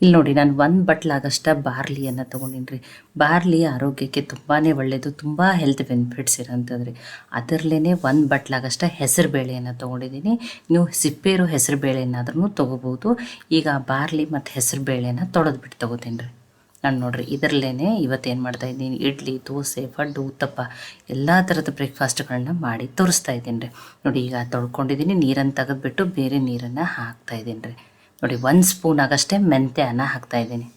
ಇಲ್ಲಿ ನೋಡಿ, ನಾನು ಒಂದು ಬಟ್ಲಾಗಷ್ಟ ಬಾರ್ಲಿಯನ್ನು ತೊಗೊಂಡಿನಿ ಬಾರ್ಲಿ ಆರೋಗ್ಯಕ್ಕೆ ತುಂಬಾ ಒಳ್ಳೆಯದು ತುಂಬ ಹೆಲ್ತ್ ಬೆನಿಫಿಟ್ಸ್ ಇರೋಂಥದ್ದು ರೀ ಅದರಲ್ಲೇ ಒಂದು ಬಟ್ಲಾಗಷ್ಟ ಹೆಸರು ಬೇಳೆಯನ್ನು ತೊಗೊಂಡಿದ್ದೀನಿ ನೀವು ಸಿಪ್ಪೆ ಇರೋ ಹೆಸರು ಬೇಳೆನಾದ್ರೂ ತೊಗೋಬೋದು. ಈಗ ಬಾರ್ಲಿ ಮತ್ತು ಹೆಸರು ಬೇಳೆನ ತೊಳೆದ್ಬಿಟ್ಟು ತೊಗೋತೀನಿ ರೀ ನಾನು ನೋಡ್ರಿ ಇದರಲ್ಲೇ ಇವತ್ತೇನು ಮಾಡ್ತಾ ಇದ್ದೀನಿ, ಇಡ್ಲಿ, ದೋಸೆ ಪಡ್ಡು ಉತ್ತಪ್ಪ, ಎಲ್ಲ ಥರದ ಬ್ರೇಕ್ಫಾಸ್ಟ್ಗಳನ್ನ ಮಾಡಿ ತೋರಿಸ್ತಾ ಇದ್ದೀನಿ ರೀ ನೋಡಿ, ಈಗ ತೊಳ್ಕೊಂಡಿದ್ದೀನಿ ನೀರನ್ನು ತೆಗೆದ್ಬಿಟ್ಟು ಬೇರೆ ನೀರನ್ನು ಹಾಕ್ತಾ ಇದ್ದೀನಿ ರೀ ನೋಡಿ, ಒಂದು ಸ್ಪೂನ್ ಆಗಷ್ಟೇ ಮೆಂತ್ಯನ ಹಾಕ್ತಾ ಇದ್ದೀನಿ.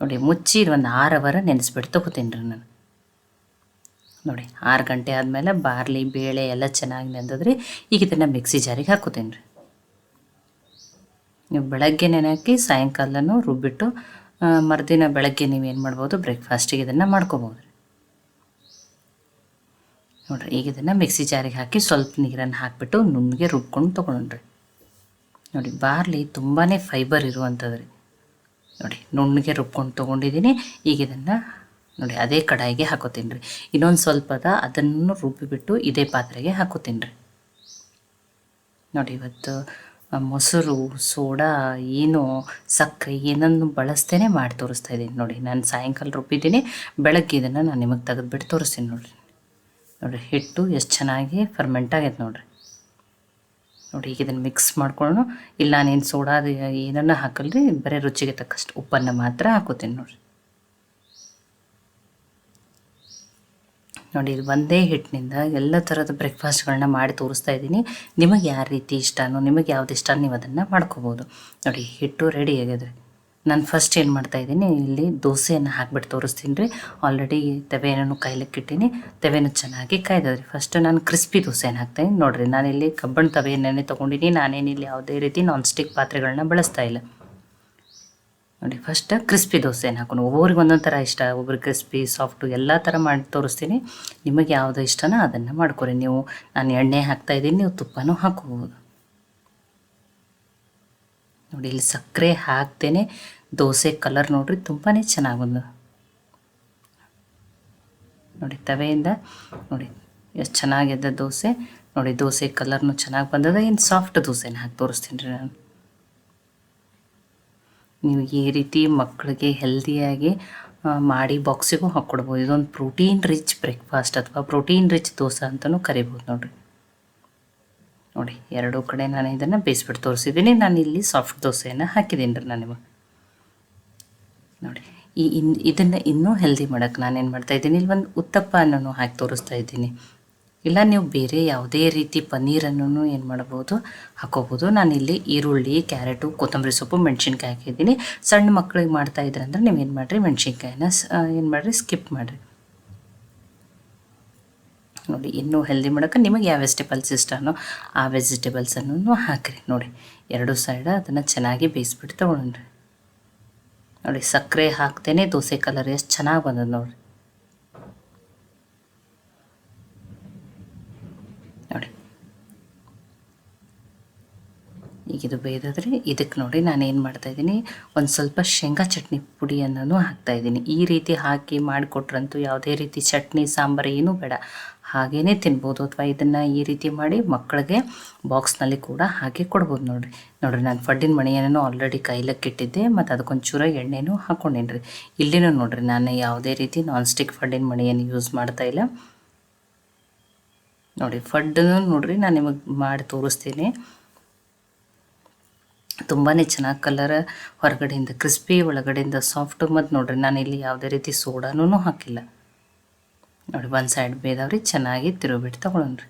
ನೋಡಿ, ಮುಚ್ಚಿ ಒಂದು ಆರು ಅವರ್ ನೆನೆಸ್ಬಿಟ್ಟು ತೊಗೋತೀನಿ ರೀ ನಾನು. ನೋಡಿ, ಆರು ಗಂಟೆ ಆದಮೇಲೆ ಬಾರ್ಲಿ, ಬೇಳೆ ಎಲ್ಲ ಚೆನ್ನಾಗಿ ನೆಂದದ್ರಿ ಈಗ ಇದನ್ನು ಮಿಕ್ಸಿ ಜಾರಿಗೆ ಹಾಕೋತೀನಿ ರೀ ನೀವು ಬೆಳಗ್ಗೆ ನೆನೆಹಾಕಿ ಸಾಯಂಕಾಲನೂ ರುಬ್ಬಿಟ್ಟು ಮರುದಿನ ಬೆಳಗ್ಗೆ ನೀವು ಏನು ಮಾಡ್ಬೋದು, ಬ್ರೇಕ್ಫಾಸ್ಟಿಗೆ ಇದನ್ನು ಮಾಡ್ಕೋಬೋದು ರೀ ನೋಡಿರಿ, ಈಗ ಇದನ್ನು ಮಿಕ್ಸಿ ಜಾರಿಗೆ ಹಾಕಿ ಸ್ವಲ್ಪ ನೀರನ್ನು ಹಾಕಿಬಿಟ್ಟು, ನುಣ್ಣಗೆ ರುಬ್ಕೊಂಡು ತೊಗೊಂಡ್ರಿ. ನೋಡಿ, ಬಾರ್ಲಿ ತುಂಬಾ ಫೈಬರ್ ಇರುವಂಥದ್ದು ರೀ. ನೋಡಿ, ನುಣ್ಣಗೆ ರುಬ್ಕೊಂಡು ತೊಗೊಂಡಿದ್ದೀನಿ. ಈಗ ಇದನ್ನು ನೋಡಿ, ಅದೇ ಕಡಾಯಿಗೆ ಹಾಕೋತೀನಿ ರೀ. ಇನ್ನೊಂದು ಸ್ವಲ್ಪ ಅದ ಅದನ್ನು ರುಬ್ಬಿಬಿಟ್ಟು ಇದೇ ಪಾತ್ರೆಗೆ ಹಾಕೋತೀನಿ ರೀ. ನೋಡಿ, ಇವತ್ತು ಮೊಸರು, ಸೋಡಾ, ಏನು, ಸಕ್ಕರೆ ಏನನ್ನು ಬಳಸ್ತೇನೆ ಮಾಡಿ ತೋರಿಸ್ತಾ ಇದ್ದೀನಿ. ನೋಡಿ, ನಾನು ಸಾಯಂಕಾಲ ರುಬ್ಬಿದ್ದೀನಿ. ಬೆಳಗ್ಗೆ ಇದನ್ನು ನಾನು ನಿಮಗೆ ತೆಗೆದುಬಿಟ್ಟು ತೋರಿಸ್ತೀನಿ ನೋಡಿರಿ. ನೋಡಿ, ಹಿಟ್ಟು ಎಷ್ಟು ಚೆನ್ನಾಗಿ ಫರ್ಮೆಂಟ್ ಆಗೈತೆ ನೋಡಿರಿ. ನೋಡಿ, ಈಗ ಇದನ್ನು ಮಿಕ್ಸ್ ಮಾಡ್ಕೊಳ್ಳೋಣ. ಇಲ್ಲ ನಾನೇನು ಸೋಡಾ ಏನನ್ನ ಹಾಕಲ್ರಿ, ಬರೀ ರುಚಿಗೆ ತಕ್ಕಷ್ಟು ಉಪ್ಪನ್ನು ಮಾತ್ರ ಹಾಕೋತೀನಿ ನೋಡಿರಿ. ನೋಡಿ, ಇದು ಒಂದೇ ಹಿಟ್ಟಿನಿಂದ ಎಲ್ಲ ಥರದ ಬ್ರೇಕ್ಫಾಸ್ಟ್ಗಳನ್ನ ಮಾಡಿ ತೋರಿಸ್ತಾ ಇದ್ದೀನಿ. ನಿಮಗೆ ಯಾವ ರೀತಿ ಇಷ್ಟನೋ, ನಿಮಗೆ ಯಾವ್ದು ಇಷ್ಟ, ನೀವು ಅದನ್ನು ಮಾಡ್ಕೋಬೋದು. ನೋಡಿ, ಹಿಟ್ಟು ರೆಡಿ ಆಗಿದೆ ನಾನು ಫಸ್ಟ್ ಏನು ಮಾಡ್ತಾ ಇದ್ದೀನಿ, ಇಲ್ಲಿ ದೋಸೆಯನ್ನು ಹಾಕ್ಬಿಟ್ಟು ತೋರಿಸ್ತೀನಿ ರೀ. ಆಲ್ರೆಡಿ ತವೆಯನ್ನು ಕಾಯ್ಲಿಕ್ಕೆ ಇಟ್ಟೀನಿ. ತವೆನೂ ಚೆನ್ನಾಗಿ ಕಾಯ್ದದ್ರಿ ಫಸ್ಟ್ ನಾನು ಕ್ರಿಸ್ಪಿ ದೋಸೆಯನ್ನು ಹಾಕ್ತಾಯಿದ್ದೀನಿ ನೋಡಿರಿ ಇಲ್ಲಿ ಕಬ್ಬಣ ತವೆಯನ್ನೇ ತೊಗೊಂಡಿನಿ. ನಾನೇನಿಲ್ಲಿ ಯಾವುದೇ ರೀತಿ ನಾನ್ ಸ್ಟಿಕ್ ಪಾತ್ರೆಗಳನ್ನ ಬಳಸ್ತಾ ಇಲ್ಲ. ನೋಡಿ ಫಸ್ಟ್ ಕ್ರಿಸ್ಪಿ ದೋಸೆಯನ್ನು ಹಾಕೊಂಡು ಒಬ್ಬೊಬ್ರಿಗೆ ಒಂದೊಂದು ಥರ ಇಷ್ಟ. ಒಬ್ರು ಕ್ರಿಸ್ಪಿ ಸಾಫ್ಟು ಎಲ್ಲ ಥರ ಮಾಡಿ ತೋರಿಸ್ತೀನಿ. ನಿಮಗೆ ಯಾವುದು ಇಷ್ಟನೋ ಅದನ್ನು ಮಾಡ್ಕೊರಿ. ನೀವು, ನಾನು ಎಣ್ಣೆ ಹಾಕ್ತಾ ಇದ್ದೀನಿ, ನೀವು ತುಪ್ಪನೂ ಹಾಕೋಬೋದು. ನೋಡಿ, ಇಲ್ಲಿ ಸಕ್ಕರೆ ಹಾಕ್ತೇನೆ. ದೋಸೆ ಕಲರ್ ನೋಡ್ರಿ ತುಂಬಾ ಚೆನ್ನಾಗಿ ಬಂದು ನೋಡಿ ತವೆಯಿಂದ ನೋಡಿ ಎಷ್ಟು ಚೆನ್ನಾಗಿದೆ ದೋಸೆ. ನೋಡಿ ದೋಸೆ ಕಲರ್ನು ಚೆನ್ನಾಗಿ ಬಂದದ. ಏನು ಸಾಫ್ಟ್ ದೋಸೆನ ಹಾಕಿ ತೋರಿಸ್ತೀನಿ ರೀ ನಾನು. ನೀವು ಈ ರೀತಿ ಮಕ್ಕಳಿಗೆ ಹೆಲ್ದಿಯಾಗಿ ಮಾಡಿ ಬಾಕ್ಸಿಗೂ ಹಾಕ್ಕೊಡ್ಬೋದು ಇದೊಂದು ಪ್ರೋಟೀನ್ ರಿಚ್ ಬ್ರೇಕ್ಫಾಸ್ಟ್ ಅಥವಾ ಪ್ರೋಟೀನ್ ರಿಚ್ ದೋಸೆ ಅಂತಲೂ ಕರಿಬೋದು ನೋಡಿರಿ. ನೋಡಿ, ಎರಡೂ ಕಡೆ ನಾನು ಇದನ್ನು ಬೇಯಿಸ್ಬಿಟ್ಟು ತೋರಿಸಿದ್ದೀನಿ. ನಾನು ಇಲ್ಲಿ ಸಾಫ್ಟ್ ದೋಸೆಯನ್ನು ಹಾಕಿದ್ದೀನಿ ರೀ ನಾನು ನೋಡಿ. ಈ ಇನ್, ಇದನ್ನು ಇನ್ನೂ ಹೆಲ್ದಿ ಮಾಡೋಕ್ಕೆ ನಾನೇನು ಮಾಡ್ತಾ ಇದ್ದೀನಿ? ಇಲ್ಲಿ ಒಂದು ಉತ್ತಪ್ಪ ಅನ್ನೋನು ಹಾಕಿ ತೋರಿಸ್ತಾ ಇದ್ದೀನಿ. ಇಲ್ಲ, ನೀವು ಬೇರೆ ಯಾವುದೇ ರೀತಿ ಪನ್ನೀರನ್ನು ಏನು ಮಾಡ್ಬೋದು ಹಾಕೋಬೋದು ನಾನಿಲ್ಲಿ ಈರುಳ್ಳಿ, ಕ್ಯಾರೆಟು, ಕೊತ್ತಂಬರಿ ಸೊಪ್ಪು, ಮೆಣಸಿನ್ಕಾಯಿ ಹಾಕಿದ್ದೀನಿ. ಸಣ್ಣ ಮಕ್ಕಳಿಗೆ ಮಾಡ್ತಾ ಇದ್ರೆ ಅಂದ್ರೆ ನೀವು ಏನು ಮಾಡಿರಿ? ಮೆಣಸಿನ್ಕಾಯಿನ ಏನು ಮಾಡಿರಿ? ಸ್ಕಿಪ್ ಮಾಡಿರಿ. ನೋಡಿ, ಇನ್ನೂ ಹೆಲ್ದಿ ಮಾಡೋಕ್ಕೆ ನಿಮಗೆ ಯಾವ ವೆಜಿಟೇಬಲ್ಸ್ ಇಷ್ಟನೋ ಆ ವೆಜಿಟೇಬಲ್ಸನ್ನು ಹಾಕಿರಿ. ನೋಡಿ, ಎರಡು ಸೈಡ ಅದನ್ನು ಚೆನ್ನಾಗಿ ಬೇಯಿಸ್ಬಿಟ್ಟು ತೊಗೊಂಡ್ರಿ. ನೋಡಿ ಸಕ್ಕರೆ ಹಾಕ್ತೇನೆ ದೋಸೆ ಕಲರ್ ಎಷ್ಟು ಚೆನ್ನಾಗಿ ಬಂದದ ನೋಡಿ ನೋಡಿ ಈಗ ಇದು ಬೇಯ್ದಾದ್ರೆ ಇದಕ್ಕೆ ನೋಡಿ ನಾನು ಏನು ಮಾಡ್ತಾಯಿದ್ದೀನಿ ಒಂದು ಸ್ವಲ್ಪ ಶೇಂಗಾ ಚಟ್ನಿ ಪುಡಿಯನ್ನು ಹಾಕ್ತಾಯಿದ್ದೀನಿ ಈ ರೀತಿ ಹಾಕಿ ಮಾಡಿಕೊಟ್ರಂತೂ ಯಾವುದೇ ರೀತಿ ಚಟ್ನಿ, ಸಾಂಬಾರು ಏನೂ ಬೇಡ. ಹಾಗೇ ತಿನ್ಬೋದು ಅಥವಾ ಇದನ್ನು ಈ ರೀತಿ ಮಾಡಿ ಮಕ್ಕಳಿಗೆ ಬಾಕ್ಸ್ನಲ್ಲಿ ಕೂಡ ಹಾಕಿ ಕೊಡ್ಬೋದು ನೋಡಿರಿ. ನೋಡಿರಿ, ನಾನು ಫಡ್ಡಿನ ಮಣಿಯನ್ನು ಆಲ್ರೆಡಿ ಕೈಲಕ್ಕೆ ಇಟ್ಟಿದ್ದೆ, ಮತ್ತು ಅದಕ್ಕೊಂಚೂರ ಎಣ್ಣೆನೂ ಹಾಕ್ಕೊಂಡೇನ್ರಿ ಇಲ್ಲಿನೂ ನೋಡಿರಿ, ನಾನು ಯಾವುದೇ ರೀತಿ ನಾನ್ ಸ್ಟಿಕ್ ಫಡ್ಡಿನ ಮಣಿಯನ್ನು ಯೂಸ್ ಮಾಡ್ತಾ ಇಲ್ಲ. ನೋಡಿ, ಫಡ್ಡನ್ನು ನೋಡಿರಿ, ನಾನು ನಿಮಗೆ ಮಾಡಿ ತೋರಿಸ್ತೀನಿ. ತುಂಬಾ ಚೆನ್ನಾಗಿ ಕಲರ್ ಹೊರಗಡೆಯಿಂದ ಕ್ರಿಸ್ಪಿ ಒಳಗಡೆಯಿಂದ ಸಾಫ್ಟ್ ಮತ್ತು ನೋಡ್ರಿ, ನಾನು ಇಲ್ಲಿ ಯಾವುದೇ ರೀತಿ ಸೋಡಾನೂ ಹಾಕಿಲ್ಲ. ನೋಡಿ, ಒಂದು ಸೈಡ್ ಬೇದವ್ರಿ, ಚೆನ್ನಾಗಿ ತಿರುಗಿಬಿಟ್ಟು ತಗೊಳನ್ರಿ.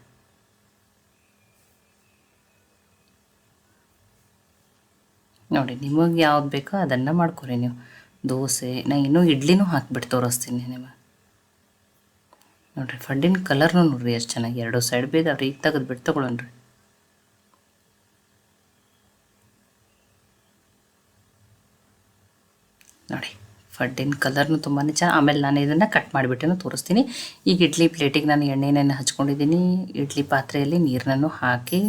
ನೋಡಿ, ನಿಮಗೆ ಯಾವ್ದು ಬೇಕೋ ಅದನ್ನು ಮಾಡ್ಕೊರಿ ನೀವು. ದೋಸೆ, ನಾ ಇನ್ನೂ ಇಡ್ಲಿನೂ ಹಾಕಿಬಿಟ್ಟು ತೋರಿಸ್ತೀನಿ ನಿಮಗೆ. ನೋಡ್ರಿ ಫಡ್ಡಿನ ಕಲರ್ನು ನೋಡ್ರಿ, ಎಷ್ಟು ಚೆನ್ನಾಗಿ, ಎರಡು ಸೈಡ್ ಬೇದವ್ರಿ, ಈಗ ತೆಗೆದ್ಬಿಟ್ಟು ತಗೊಳನ್ರಿ. ನೋಡಿ, ಫಡ್ಡಿನ ಕಲರ್ನು ತುಂಬಾ ಚೆನ್ನಾಗಿ ಆಮೇಲೆ ನಾನು ಇದನ್ನು ಕಟ್ ಮಾಡಿಬಿಟ್ಟು ತೋರಿಸ್ತೀನಿ. ಈಗ ಇಡ್ಲಿ ಪ್ಲೇಟಿಗೆ ನಾನು ಎಣ್ಣೆನೇನು ಹಚ್ಕೊಂಡಿದ್ದೀನಿ. ಇಡ್ಲಿ ಪಾತ್ರೆಯಲ್ಲಿ ನೀರನ್ನು ಹಾಕಿ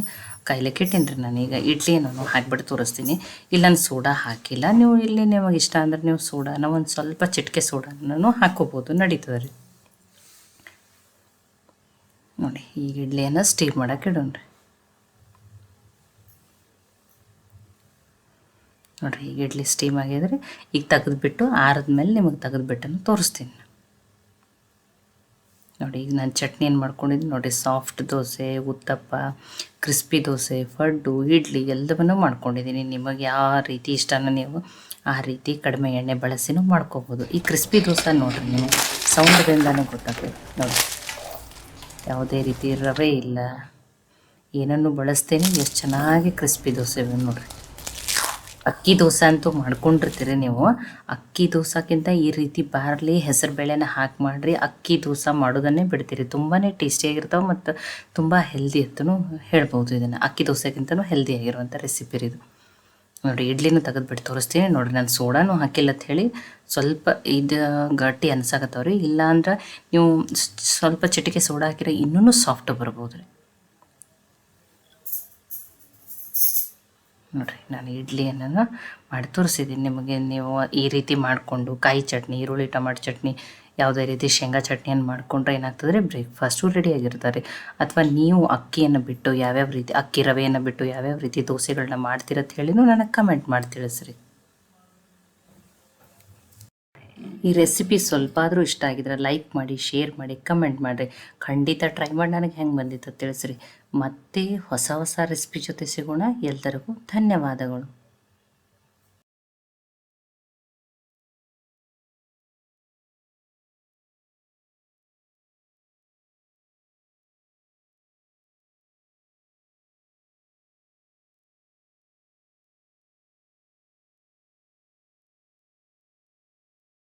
ಕೈಲಕ್ಕೆ ಇಟ್ಟೀನಿ ರೀ ನಾನೀಗ ಇಡ್ಲಿಯನ್ನು ಹಾಕಿಬಿಟ್ಟು ತೋರಿಸ್ತೀನಿ. ಇಲ್ಲಿ ನಾನು ಸೋಡಾ ಹಾಕಿಲ್ಲ. ನೀವು ಇಲ್ಲಿ ನಿಮಗೆ ಇಷ್ಟ ಅಂದ್ರೆ ನೀವು ಸೋಡಾನ ಒಂದು ಸ್ವಲ್ಪ ಚಿಟಿಕೆ ಸೋಡಾನು ಹಾಕೋಬೋದು. ನಡೀತದೆ ರೀ. ನೋಡಿ, ಈಗ ಇಡ್ಲಿಯನ್ನು ಸ್ಟೀಮ್ ಮಾಡೋಕೆ ಇಡೋಣ ನೋಡಿರಿ, ಈಗ ಇಡ್ಲಿ ಸ್ಟೀಮ್ ಆಗಿದ್ರೆ ಈಗ ತೆಗೆದ್ಬಿಟ್ಟು ಮೇಲೆ ನಿಮಗೆ ತೆಗೆದ್ಬಿಟ್ಟನ್ನು ತೋರಿಸ್ತೀನಿ. ನೋಡಿ, ಈಗ ನಾನು ಚಟ್ನಿ ಏನು ಮಾಡ್ಕೊಂಡಿದ್ದೀನಿ ನೋಡಿ ಸಾಫ್ಟ್ ದೋಸೆ, ಉತ್ತಪ್ಪ ಕ್ರಿಸ್ಪಿ ದೋಸೆ ಫಡ್ಡು ಇಡ್ಲಿ ಎಲ್ಲವನ್ನೂ ಮಾಡ್ಕೊಂಡಿದ್ದೀನಿ. ನಿಮಗೆ ಯಾವ ರೀತಿ ಇಷ್ಟನ ನೀವು ಆ ರೀತಿ ಕಡಿಮೆ ಎಣ್ಣೆ ಬಳಸಿನೂ ಮಾಡ್ಕೋಬೋದು. ಈ ಕ್ರಿಸ್ಪಿ ದೋಸೆ ನೋಡಿರಿ ನೀವು ಸೌಂಡದಿಂದನೂ ಗೊತ್ತಾಗ್ತದೆ. ನೋಡಿ, ಯಾವುದೇ ರೀತಿ ರವೆ ಇಲ್ಲ. ಏನನ್ನು ಬಳಸ್ತೇನೆ, ಎಷ್ಟು ಚೆನ್ನಾಗಿ ಕ್ರಿಸ್ಪಿ ದೋಸೆ ನೋಡಿರಿ. ಅಕ್ಕಿ ದೋಸೆ ಅಂತೂ ಮಾಡ್ಕೊಂಡಿರ್ತೀರಿ ನೀವು. ಅಕ್ಕಿ ದೋಸಕ್ಕಿಂತ ಈ ರೀತಿ ಬಾರ್ಲಿ ಹೆಸರು ಬೇಳೆನ ಹಾಕಿ ಮಾಡಿರಿ. ಅಕ್ಕಿ ದೋಸೆ ಮಾಡೋದನ್ನೇ ಬಿಡ್ತೀರಿ. ತುಂಬಾ ಟೇಸ್ಟಿಯಾಗಿರ್ತಾವೆ ಮತ್ತು ತುಂಬ ಹೆಲ್ದಿ ಅಂತಲೂ ಹೇಳ್ಬೋದು ಇದನ್ನು. ಅಕ್ಕಿ ದೋಸೆಗಿಂತನೂ ಹೆಲ್ದಿ ಆಗಿರುವಂಥ ರೆಸಿಪಿ ಇದು. ನೋಡಿ ಇಡ್ಲಿನೂ ತೆಗೆದ್ಬಿಟ್ಟು ತೋರಿಸ್ತೀನಿ. ನೋಡಿ ನಾನು ಸೋಡಾನು ಹಾಕಿಲ್ಲ ಅಂತ ಹೇಳಿ ಸ್ವಲ್ಪ ಇದು ಗಟ್ಟಿ ಅನ್ಸಾಕತ್ತವ್ರಿ. ಇಲ್ಲಾಂದ್ರೆ ನೀವು ಸ್ವಲ್ಪ ಚಿಟಿಕೆ ಸೋಡಾ ಹಾಕಿದ್ರೆ ಇನ್ನೂ ಸಾಫ್ಟ್ ಬರ್ಬೋದು ರೀ ನೋಡಿರಿ, ನಾನು ಇಡ್ಲಿಯನ್ನು ಮಾಡಿ ತೋರಿಸಿದ್ದೀನಿ ನಿಮಗೆ. ನೀವು ಈ ರೀತಿ ಮಾಡಿಕೊಂಡು ಕಾಯಿ ಚಟ್ನಿ, ಈರುಳ್ಳಿ, ಟೊಮಾಟೊ ಚಟ್ನಿ, ಯಾವುದೇ ರೀತಿ ಶೇಂಗಾ ಚಟ್ನಿಯನ್ನು ಮಾಡಿಕೊಂಡ್ರೆ ಏನಾಗ್ತದೆ, ಬ್ರೇಕ್ಫಾಸ್ಟು ರೆಡಿಯಾಗಿರ್ತಾರೆ ಅಥವಾ ನೀವು ಅಕ್ಕಿಯನ್ನು ಬಿಟ್ಟು ಯಾವ್ಯಾವ ರೀತಿ, ಅಕ್ಕಿ ರವೆಯನ್ನು ಬಿಟ್ಟು ಯಾವ್ಯಾವ ರೀತಿ ದೋಸೆಗಳನ್ನ ಅಂತ ಹೇಳಿನೂ ನನಗೆ ಕಮೆಂಟ್ ಮಾಡಿ ತಿಳಿಸ್ರಿ. ಈ ರೆಸಿಪಿ ಸ್ವಲ್ಪ ಆದರೂ ಇಷ್ಟ ಆಗಿದ್ರೆ ಲೈಕ್ ಮಾಡಿ ಶೇರ್ ಮಾಡಿ ಕಮೆಂಟ್ ಮಾಡಿರಿ. ಖಂಡಿತ ಟ್ರೈ ಮಾಡಿ ನನಗೆ ಹೆಂಗೆ ಬಂದಿತ್ತು ತಿಳಿಸ್ರಿ. ಮತ್ತೆ ಹೊಸ ಹೊಸ ರೆಸಿಪಿ ಜೊತೆ ಸಿಗೋಣ. ಎಲ್ಲರಿಗೂ ಧನ್ಯವಾದಗಳು.